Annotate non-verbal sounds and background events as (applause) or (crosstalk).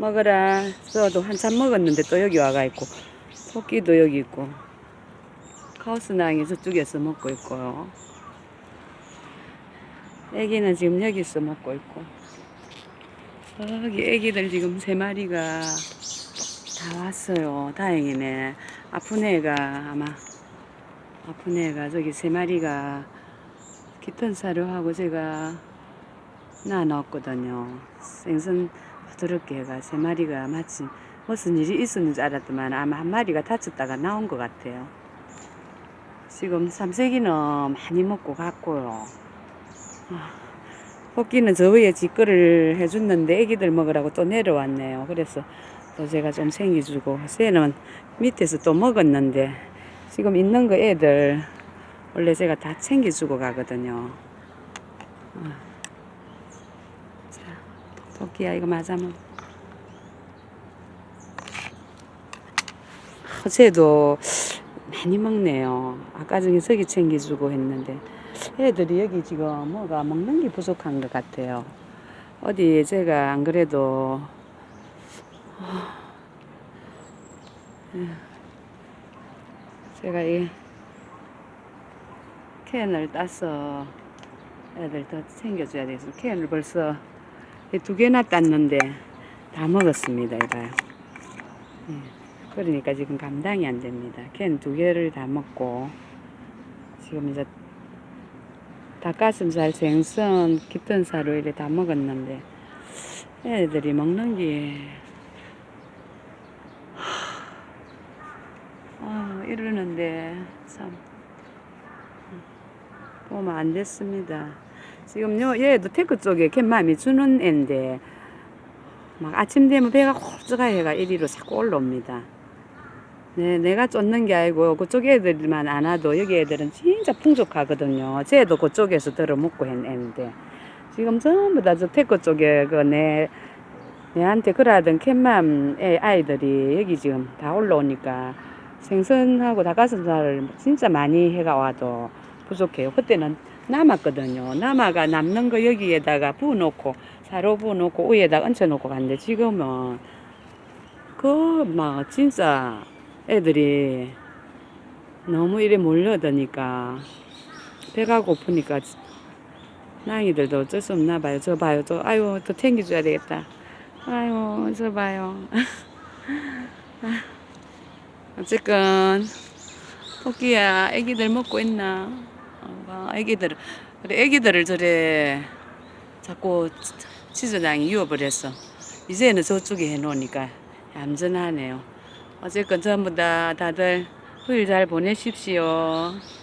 먹어라. 저도 한참 먹었는데 또 여기 와가 있고 토끼도 여기 있고 카오스낭이 저쪽에서 먹고 있고요. 애기는 지금 여기서 먹고 있고 저기 애기들 지금 세 마리가 다 왔어요. 다행이네. 아픈 애가 아마 아픈 애가 저기 세 마리가 깊은 사료하고 제가 나눴거든요. 생선 부드럽게 해가 세 마리가 마치 무슨 일이 있었는 줄 알았더만 아마 한 마리가 다쳤다가 나온 것 같아요. 지금 삼색이는 많이 먹고 갔고요. 아, 토끼는 저 위에 짓거리를 해줬는데 애기들 먹으라고 또 내려왔네요. 그래서 또 제가 좀 생기주고 새는 밑에서 또 먹었는데 지금 있는 거 애들 원래 제가 다 챙겨주고 가거든요. 토끼야 이거 맞아 먹. 쟤도 많이 먹네요. 아까 전에 저기 챙겨주고 했는데 애들이 여기 지금 뭐가 먹는 게 부족한 것 같아요. 어디 제가 안 그래도 제가 이 캔을 따서 애들 더 챙겨줘야 돼서 캔을 벌써 이 두 개나 땄는데 다 먹었습니다. 이봐요. 예. 그러니까 지금 감당이 안 됩니다. 캔 두 개를 다 먹고 지금 이제 닭가슴살, 생선, 깊은 사료 이래 다 먹었는데 애들이 먹는 게 아, 이러는데 참 보면 안 됐습니다. 지금 요 얘도 테크 쪽에 캔맘이 주는 애인데 막 아침 되면 배가 홀쭉하 해가 이리로 자꾸 올라옵니다. 네, 내가 쫓는 게 아니고 그쪽 애들만 안 와도 여기 애들은 진짜 풍족하거든요. 쟤도 그쪽에서 들어 먹고 했 애인데 지금 전부 다 저 테크 쪽에 그내 내한테 그러던 애 아이들이 여기 지금 다 올라오니까 생선하고 닭가슴살을 진짜 많이 해가 와도 부족해요. 그때는 남았거든요. 남아가 남는 거 여기에다가 부어놓고 사로 부어놓고 위에다 얹혀놓고 갔는데 지금은 그 막 진짜 애들이 너무 이래 몰려드니까 배가 고프니까 나이들도 어쩔 수 없나 봐요. 저 봐요. 저 아유 더 챙겨줘야 되겠다. 아유 저 봐요. (laughs) 어쨌건 토끼야 애기들 먹고 있나? 애기들 그래 애기들을 저래 자꾸 치즈당이 유업을 했어. 이제는 저쪽에 해놓으니까 얌전하네요. 어쨌건 전부 다 다들 후일 잘 보내십시오. 어.